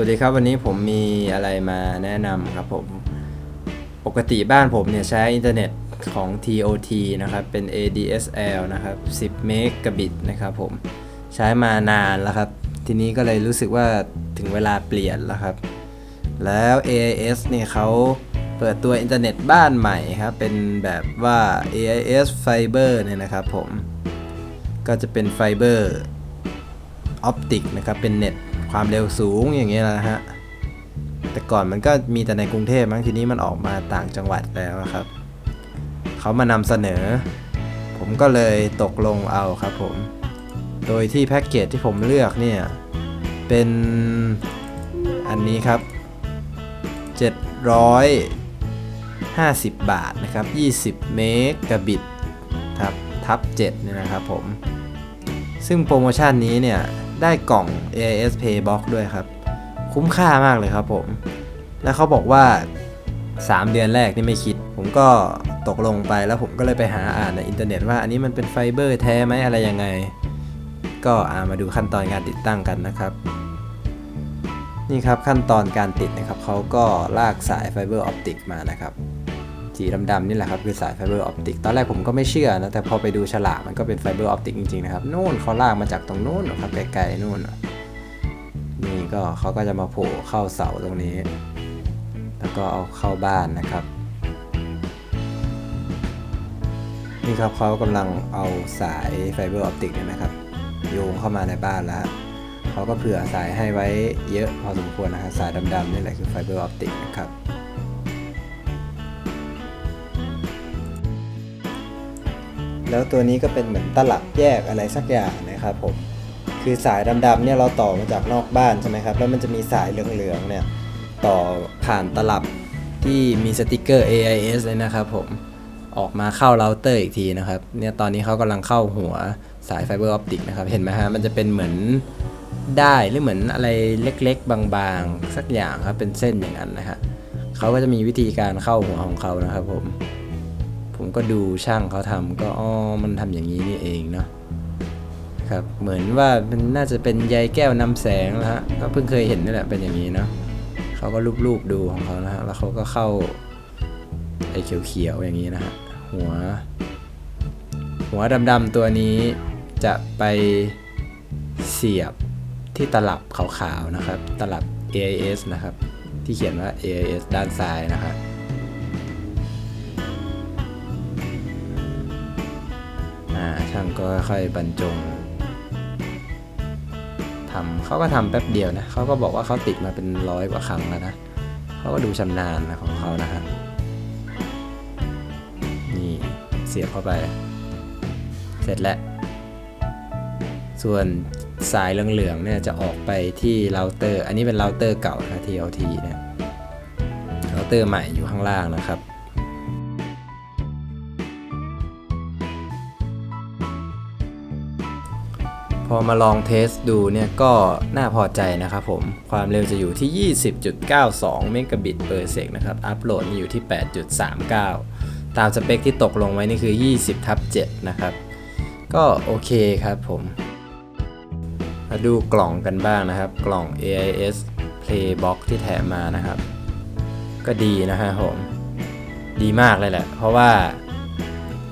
วัสดีครับวันนี้ผมมีอะไรมาแนะนำครับผม ปกติบ้านผมเนี่ยใช้อินเทอร์เน็ตของ TOT นะครับ เป็น ADSL นะครับ 10 เมกะบิตนะครับผมใช้มานานแล้วครับ ทีนี้ก็เลยรู้สึกว่าถึงเวลาเปลี่ยนแล้วครับ แล้ว AIS เนี่ยเขาเปิดตัวอินเทอร์เน็ตบ้านใหม่ครับ เป็นแบบว่า AIS Fiber เนี่ยนะครับผม ก็จะเป็นไฟเบอร์ออปติกนะครับ เป็นเน็ต ความเร็วสูงอย่างเงี้ยนะฮะ แต่ก่อนมันก็มีแต่ในกรุงเทพมั้งทีนี้มันออกมาต่างจังหวัดแล้วครับ เขามานำเสนอ ผมก็เลยตกลงเอาครับผม โดยที่แพ็กเกจที่ผมเลือกเนี่ย เป็นอันนี้ครับ 750 บาทนะครับ 20 เมกะบิตครับทับ7เนี่ยนะครับผม ซึ่งโปรโมชั่นนี้เนี่ย ได้กล่อง AIS Pay Box ด้วยครับ คุ้มค่ามากเลยครับผม แล้วเขาบอกว่า 3 เดือนแรกนี่ไม่คิด ผมก็ตกลงไปแล้วผมก็เลยไปหาอ่านในอินเทอร์เน็ตว่าอันนี้มันเป็นไฟเบอร์แท้ไหมอะไรยังไง ก็อามาดูขั้นตอนการติดตั้งกันนะครับ นี่ครับขั้นตอนการติดนะครับเขาก็ลากสายไฟเบอร์ออปติกมานะครับ สีดำๆนี่แหละครับคือสายไฟเบอร์ออปติกตอนแรกผมก็ไม่เชื่อนะแต่พอไปดูฉลากมันก็เป็นไฟเบอร์ออปติกจริงๆนะครับนู่นเขาลากมาจากตรงนู้นครับไกลๆนู่นนี่ก็เขาก็จะมาโผล่เข้าเสาตรงนี้ แล้วก็เอาเข้าบ้านนะครับ นี่ครับเขากำลังเอาสายไฟเบอร์ออปติกเนี่ยนะครับโยงเข้ามาในบ้านแล้วเขาก็เผื่อสายให้ไว้เยอะพอสมควรนะครับสายดำๆนี่แหละคือไฟเบอร์ออปติกนะครับ แล้วตัวนี้ก็เป็นเหมือนตลับแยกอะไรสักอย่างนะครับผมคือสายดำๆเนี่ยเราต่อมาจากนอกบ้านใช่ไหมครับแล้วมันจะมีสายเหลืองๆเนี่ยต่อผ่านตลับที่มีสติกเกอร์ AIS เลยนะครับผมออกมาเข้าเราเตอร์อีกทีนะครับเนี่ยตอนนี้เขากำลังเข้าหัวสายไฟเบอร์ออปติกนะครับเห็นไหมฮะมันจะเป็นเหมือนได้หรือเหมือนอะไรเล็กๆ บางๆ สักอย่างครับเป็นเส้นอย่างนั้นนะฮะเขาก็จะมีวิธีการเข้าหัวของเขานะครับผม ผมก็ดูช่างเขาทำก็อ๋อมันทำอย่างนี้นี่เองเนาะครับเหมือนว่ามันน่าจะเป็นใยแก้วนำแสงนะฮะก็เพิ่งเคยเห็นนี่แหละเป็นอย่างนี้เนาะเขาก็รูปๆดูของเขานะฮะแล้วเขาก็เข้าไอ้เขียวๆอย่างนี้นะฮะหัว หัวดำๆตัวนี้จะไปเสียบที่ตลับขาวๆนะครับ ตลับ AIS นะครับ ที่เขียนว่า AIS ด้านซ้ายนะครับ ช่างก็ค่อยบรรจงทำเขาก็ทำแป๊บเดียวนะเขาก็บอกว่าเขาติดมาเป็นร้อยกว่าครั้งแล้วนะเขาก็ดูชำนาญนะของเขานะฮะนี่เสียบเข้าไป เสร็จแล้ว ส่วนสายเหลืองๆเนี่ยจะออกไปที่เราเตอร์ อันนี้เป็นเราเตอร์เก่านะ TLT เนี่ยเราเตอร์ใหม่อยู่ข้างล่างนะครับ พอมาลองเทสดูเนี่ยก็น่าพอใจนะครับผม ความเร็วจะอยู่ที่ 20.92 เมกะบิตเปอร์เซกนะครับ อัปโหลดนี่อยู่ที่ 8.39 ตามสเปคที่ตกลงไว้นี่คือ 20ทับ7นะครับ ก็โอเคครับผม มาดูกล่องกันบ้างนะครับ กล่อง AIS Playbox ที่แถมมานะครับ ก็ดีนะฮะผม ดีมากเลยแหละ เพราะว่า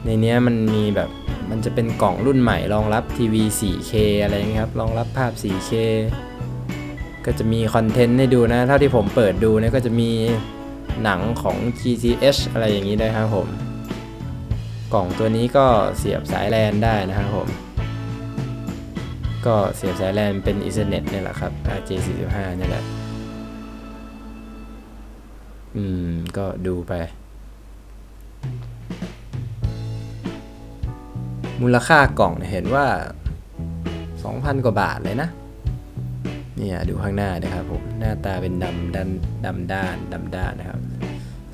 ในนี้มันมีแบบ มันจะเป็นกล่องรุ่นใหม่รองรับทีวี 4K อะไรอย่างเงี้ยครับรองรับภาพ 4K ก็จะมีคอนเทนต์ให้ดูนะ เท่าที่ผมเปิดดูเนี่ยก็จะมีหนังของ GTH อะไรอย่างนี้ได้วยครับผม กล่องตัวนี้ก็เสียบสายแลนได้นะครับผม ก็เสียบสายแลนเป็น Ethernet เนี่ยแหละครับ RJ45 เนี่ยแหละ อืม ก็ดูไป มูลค่ากล่องเเห็นว่า 2,000 กว่าบาทเลยนะเนี่ยดูข้างหน้านะครับผมหน้าตาเป็นดำดันดำด้านดำด้านนะครับ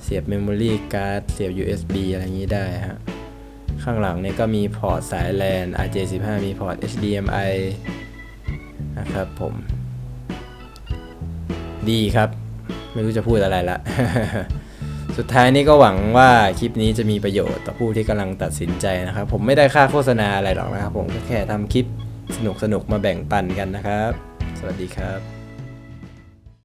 เสียบเมมโมรี่การ์ดเสียบ USB อะไรอย่างนี้ได้ฮะข้างหลังเนี่ยก็มีพอร์ตสายแลน RJ15 มีพอร์ต HDMI นะครับผม ดีครับ ไม่รู้จะพูดอะไรละ สุดท้ายนี้ก็หวังว่าคลิปนี้จะมีประโยชน์ต่อผู้ที่กำลังตัดสินใจนะครับ ผมไม่ได้ค่าโฆษณาอะไรหรอกนะครับ ผมก็แค่ทำคลิปสนุกๆมาแบ่งปันกันนะครับ สวัสดีครับ